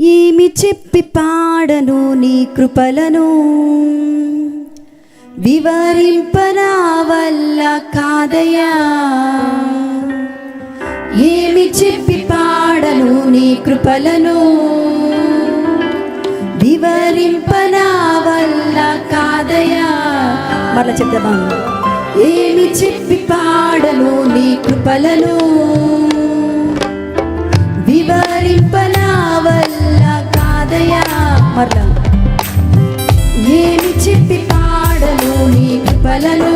ఏమి చెప్పి పాడను నీ కృపలను? వివరింపనా వల్ల కాదయా ఏమి చెప్పి పాడను నీ కృపలను? వివరింపనా వల్ల కాదయా మళ్ళా చెప్తామా ఏమి చెప్పి పాడను నీ కృపలను? నాదయా మరల. ఏమి చెప్పి పాడలు నీకు బలలు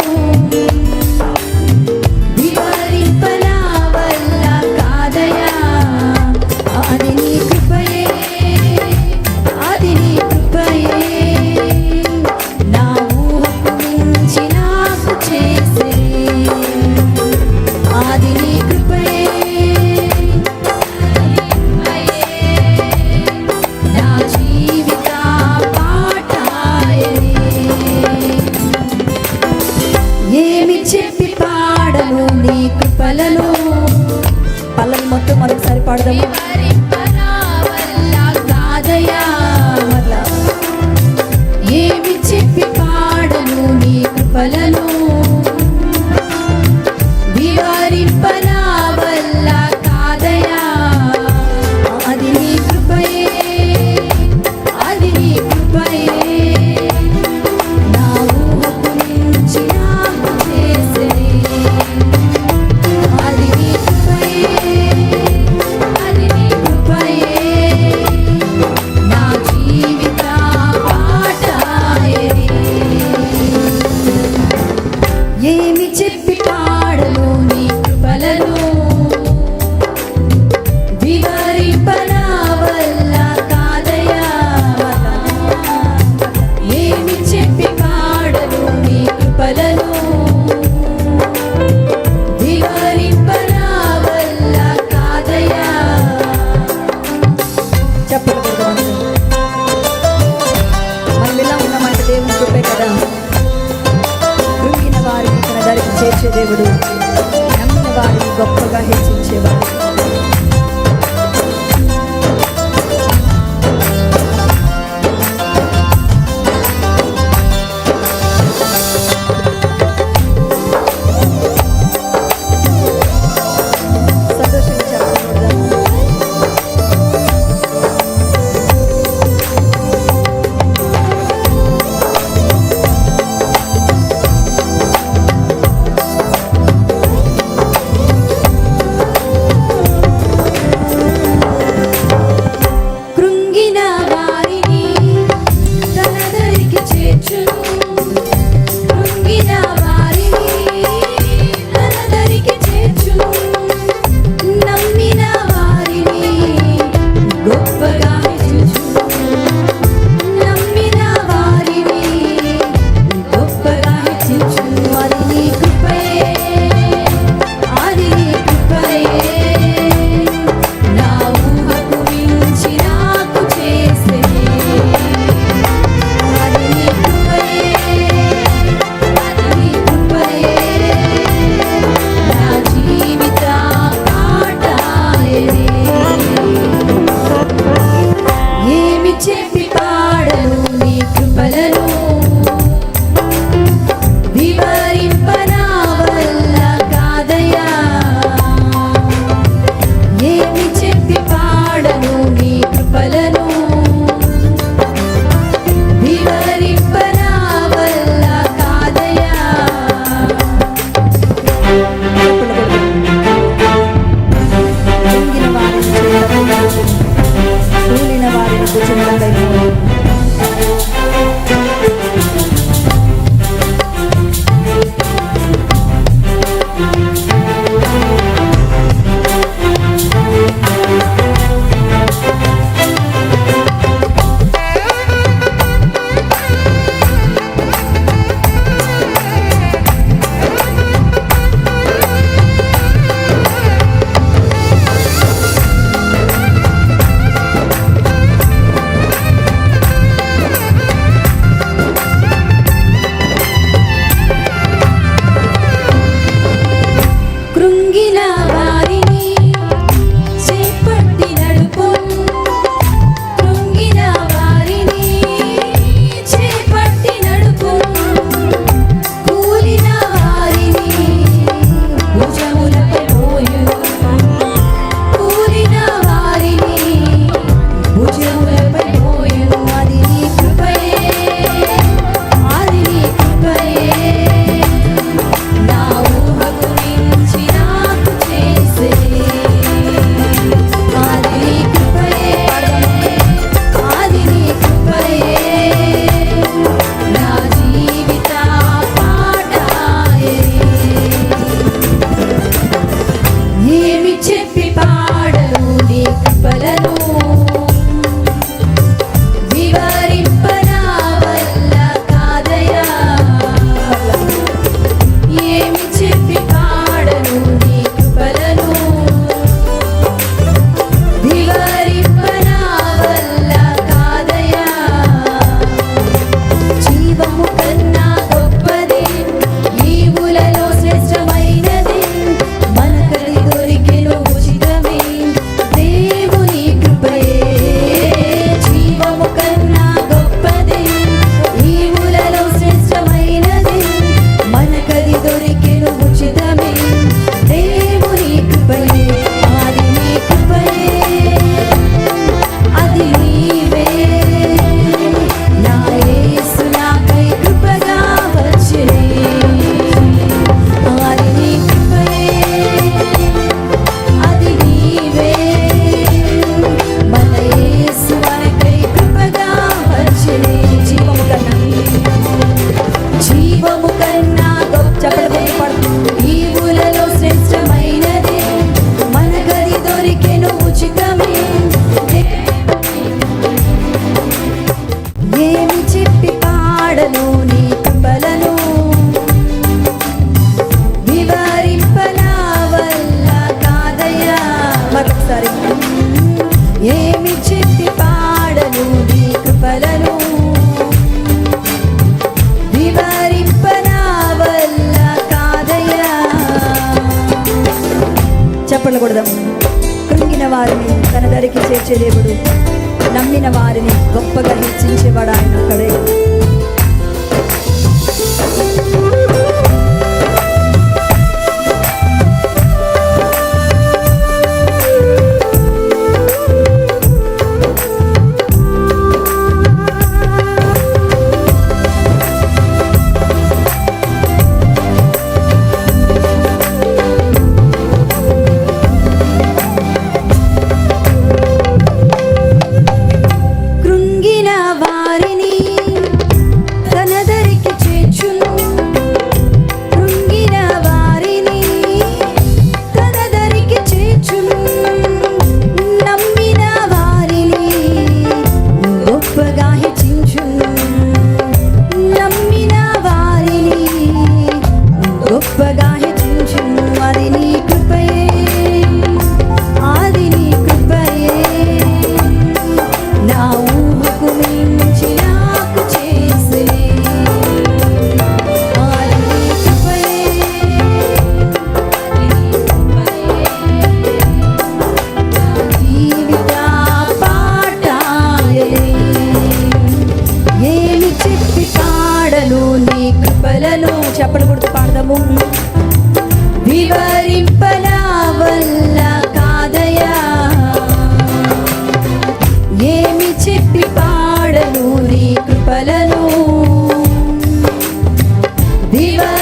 కృంగిపోకూడదాం కృంగిన వారిని తన ధరికి చేర్చే దేవుడు. నమ్మిన వారిని గొప్పగా హెచ్చించేవాడు ఆయన ఒక్కడే. Viva